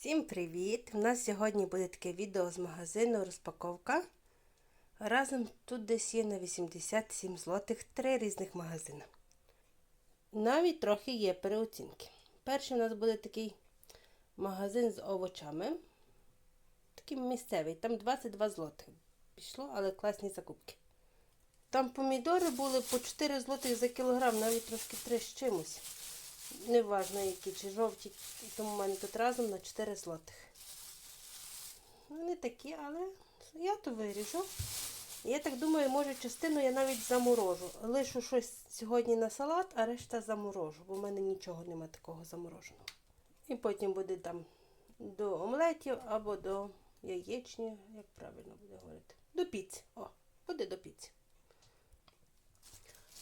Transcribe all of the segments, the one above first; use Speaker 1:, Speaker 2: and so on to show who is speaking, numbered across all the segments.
Speaker 1: Всім привіт! У нас сьогодні буде таке відео з магазину розпаковка. Разом тут десь є на 87 злотих три різних магазини. Навіть трохи є переоцінки. Перший у нас буде такий магазин з овочами. Такий місцевий, там 22 злотих пішло, але класні закупки. Там помідори були по 4 злотих за кілограм, навіть трошки 3 з чимось. Неважно які, чи жовті, тому в мене тут разом на 4 злотих. Вони такі, але я то виріжу. Я так думаю, може частину я навіть заморожу. Лишу щось сьогодні на салат, а решта заморожу, бо в мене нічого нема такого замороженого. І потім буде там до омлетів або до яєчні, як правильно буде говорити. До піці. О, буде до піці.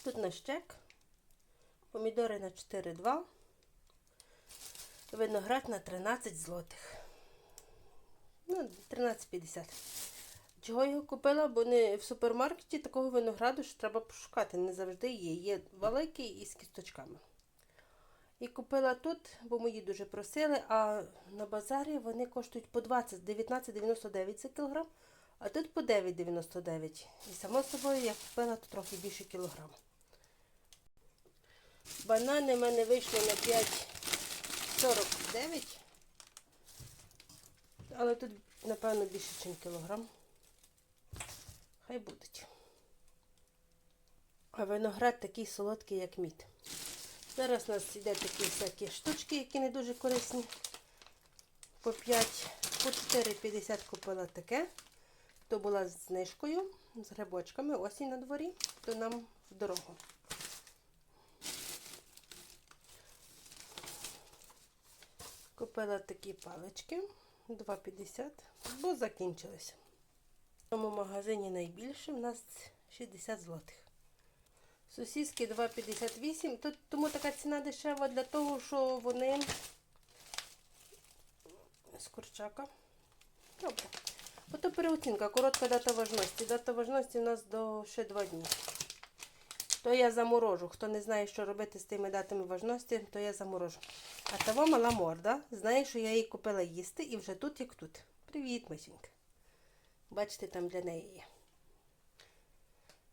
Speaker 1: Тут наш чек. Помідори на 4,2. Виноград на 13 злотих. Ну, 13,50. Чого його купила? Бо не в супермаркеті такого винограду що треба пошукати. Не завжди є. Є великий і з кісточками. І купила тут, бо мої дуже просили, а на базарі вони коштують по 20, 19,99 за кілограм, а тут по 9,99. І само собою я купила тут трохи більше кілограм. Банани в мене вийшли на 5,49. Але тут, напевно, більше, ніж кілограм. Хай будуть. А виноград такий солодкий, як мід. Зараз у нас йде такі всякі штучки, які не дуже корисні. По 5, по 4,50 купила таке. То була з знижкою, з грибочками, осінь на дворі, то нам в дорогу. Купила такі палички 2,50, бо закінчилися. В цьому магазині найбільше в нас 60 злотих. Сосиски 2,58. Тут тому така ціна дешева для того, що вони з курчака. Добре. Ото переоцінка, коротка дата важності. Дата важності у нас до ще 2 дні. То я заморожу. Хто не знає, що робити з тими датами важності, то я заморожу. А того мала морда. Знає, що я її купила їсти і вже тут, як тут. Привіт, Масінька. Бачите, там для неї є.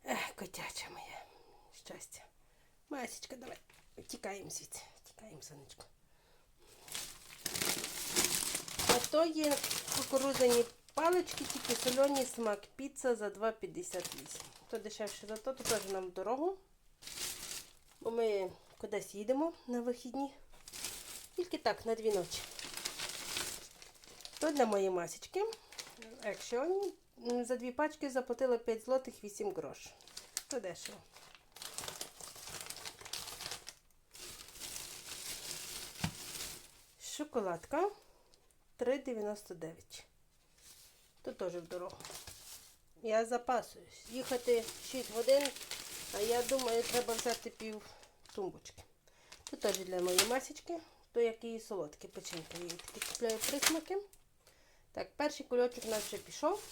Speaker 1: Ех, котяча моя. Щастя. Масічка, давай. Тікаємо звідси. Тікаємо, сонечко. А то є кукурудзяні палички, тільки солені смак піца за 2,58. То дешевше за то, то теж нам в дорогу. Бо ми кудись їдемо на вихідні. Тільки так, на дві ночі. То для моєї масічки. Екшіоні. За дві пачки заплатила 5 злотих 8 грош. То дешево. Шоколадка 3,99. То теж в дорогу. Я запасуюсь. Їхати 6 годин, а я думаю, треба взяти пів тумбочки. Тут теж для моєї масічки, то як і солодкі печеньки. Я такі купляю присмаки. Так, перший кульочок у нас вже пішов.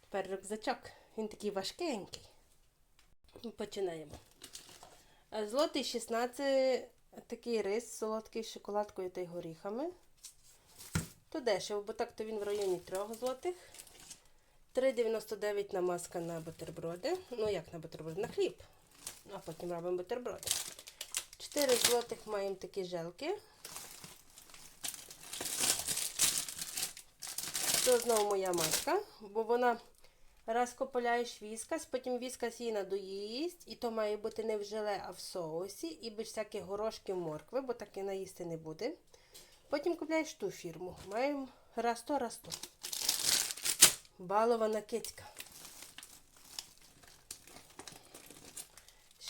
Speaker 1: Тепер рюкзачок. Він такий важкенький. Починаємо. А Злотий 16 такий рис солодкий з шоколадкою та й горіхами. То дешево, бо так то він в районі 3 злотих. 3,99 намазка на бутерброди. Ну, як на бутерброди? На хліб. А потім робимо бутерброди. 4 злотих маємо такі желки. Це знову моя маска, бо вона раз копаляєш віскас, потім віскас її надоїсть, і то має бути не в желе, а в соусі, і без всяких горошків моркви, бо так і наїсти не буде. Потім купляєш ту фірму. Маємо раз то, раз то. Балована кицька.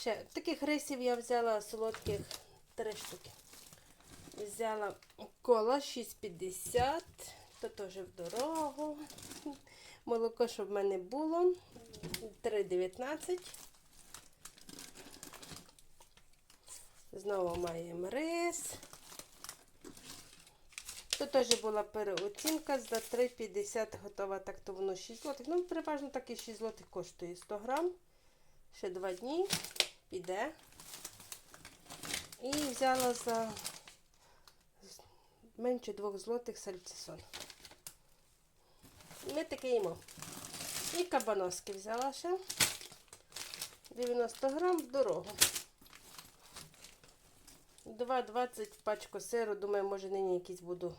Speaker 1: Ще таких рисів я взяла солодких три штуки. Взяла кола 6,50, то теж в дорогу. Молоко, щоб в мене було. 3,19. Знову маємо рис. Тут теж була переоцінка за 3,50 готова, так то воно 6 злотих. Ну, переважно так і 6 злотих коштує 100 грам. Ще 2 дні піде. І взяла за менше 2 злотих сальцісон. Ми таке їмо. І кабаноски взяла ще. 90 грам в дорогу. 2,20 пачку сиру. Думаю, може нині якийсь буду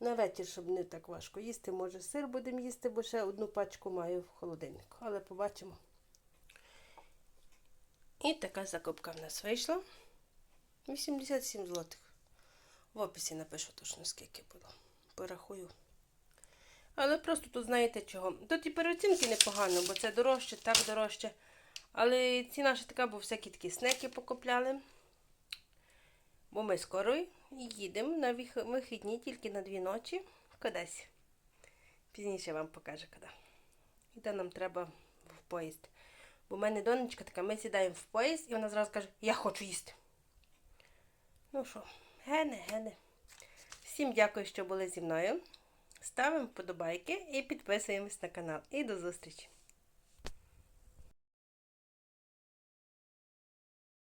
Speaker 1: на вечір, щоб не так важко їсти. Може, сир будемо їсти, бо ще одну пачку маю в холодильнику. Але побачимо. І така закупка в нас вийшла. 87 злотих. В описі напишу точно скільки було. Порахую. Але просто тут знаєте чого. Тут і переоцінки непогано, бо це дорожче, так дорожче. Але ціна ще така, бо всякі такі снеки покупляли. Бо ми скоро їдемо на вихідні тільки на дві ночі. Кудись. Пізніше вам покажу куди. І де нам треба в поїзд. Бо в мене донечка така, ми сідаємо в поїзд, і вона зразу каже, я хочу їсти. Ну що, гене, гене. Всім дякую, що були зі мною. Ставимо вподобайки і підписуємось на канал. І до зустрічі!